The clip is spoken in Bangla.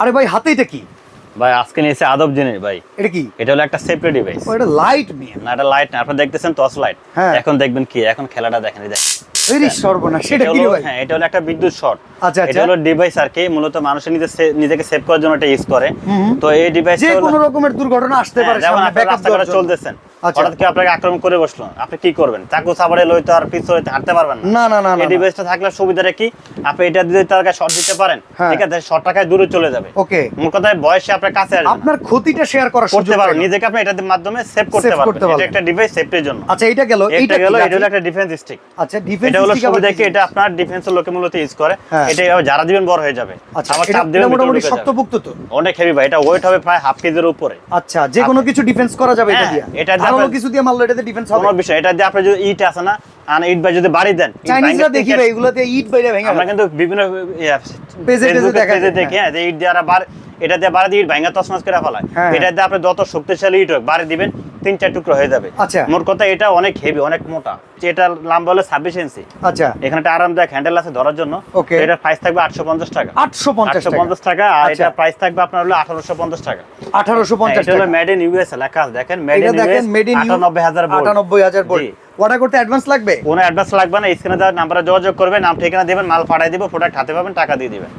আরে ভাই হাতে এটা কি? ভাই আজকে নিয়েছে আদব জিনিস ভাই। এটা কি? এটা হলো একটা সেফটি ডিভাইস ও এটা লাইট নিয়ে না এটা লাইট না আপনারা দেখতেছেন টর্চ লাইট হ্যাঁ। এখন দেখবেন কি এখন খেলাটা দেখেন এই দেখেন। ভেরি সর্বনাশ। সেটা এটা কি ভাই হ্যাঁ এটা হলো একটা বিদ্যুৎ শর্ট আচ্ছা, আচ্ছা। এটা হলো ডিভাইস আর কি মূলত মানুষের নিজে নিজেকে সেভ করার জন্য এটা ইউজ করে। তো এই ডিভাইস যে কোনো রকমের দুর্ঘটনা আসতে পারে হ্যাঁ, যেমন সামনে আপনি ব্যাকআপ রাস্তাঘাটে চলতেছেন। হঠাৎ কেউ আপনাকে আক্রমণ করে বসল। আপনি কি করবেন? সাবারে লই তো আর হাঁটতে পারবেন না। না না না এই ডিভাইসটা থাকলে সুবিধাটা কি? আপনি এটা দিয়ে তার কাছে শর্ট দিতে পারেন। হ্যাঁ। ঠিক আছে? দূরে চলে যাবে। ওকে। মোট কথায় বয়সে আপনার কাছে আসবে আপনার ক্ষতিটা শেয়ার করার করতে পারবেন। নিজেকে আপনি এটার মাধ্যমে সেভ করতে পারবেন। এটা একটা ডিভাইস সেফটির জন্য। আচ্ছা এটা গেল। এটা গেল এটা হলো একটা ডিফেন্স স্টিক আচ্ছা ডিফেন্স এটা হলো সুবিধা কি? এটা আপনার ডিফেন্সের লোকে মূলত ইউজ করে। হ্যাঁ। এটা এভাবে যারা দিবেন বড় হয়ে যাবে। আচ্ছা আবার চাপ দিবেন মোটামুটি শক্তপোক্ত তো? অনেক হেভি ভাই। এটা ওয়েট হবে প্রায় হাফ কেজির উপরে। আচ্ছা যে কোনো কিছু ডিফেন্স করা যাবে এটা হ্যাঁ, দিয়ে। এটা দিয়ে কিছু দিয়ে মারলো এটাতে ডিফেন্স হবে। কোনো বিষয় এটা দিয়ে আপনি যদি ইট আছে না আর ইট বাই যদি বাড়ি দেন চাইনিজরা দেখি ভাই এগুলোতে ইট বাইরে ভেঙে আমরা কিন্তু বিভিন্ন ইয়া, পেজে দেখা দেখি হ্যাঁ ইট দিয়ে আর এটা দিয়ে বাড়ি দিয়ে ইট ভাঙা তসমাস করে ফেলায়। হ্যাঁ, এটা দিয়ে আপনি যত শক্তিশালী ইট হোক বাড়ি দিবেন তিন চার টুকরো হয়ে যাবে। আচ্ছা। মোট কথা এটা অনেক হেভি অনেক মোটা। এটা লম্বা হলো ছাব্বিশ ইঞ্চি আচ্ছা। এখানে একটা আরামদায়ক হ্যান্ডেল আছে ধরার জন্য. এটার প্রাইস থাকবে আটশো পঞ্চাশ টাকা। আটশো পঞ্চাশ টাকা। পঞ্চাশ টাকা আর আচ্ছা। এটা প্রাইস থাকবে আপনার হলো আঠারোশো পঞ্চাশ টাকা। আঠারোশো হ্যাঁ, পঞ্চাশ এটা হলো মেড ইন ইউএস লেখা দেখেন মেড এটা ইন ইউএস আটানব্বই হাজার আটানব্বই হাজার। অর্ডার করতে অ্যাডভান্স লাগবে? কোনো অ্যাডভান্স লাগবে না স্ক্রিনে দেওয়ার নাম্বারে যোগাযোগ করবেন নাম ঠিকানা দেবেন, মাল পাঠিয়ে দেবো প্রোডাক্ট হাতে পাবেন, টাকা দিয়ে দিবেন।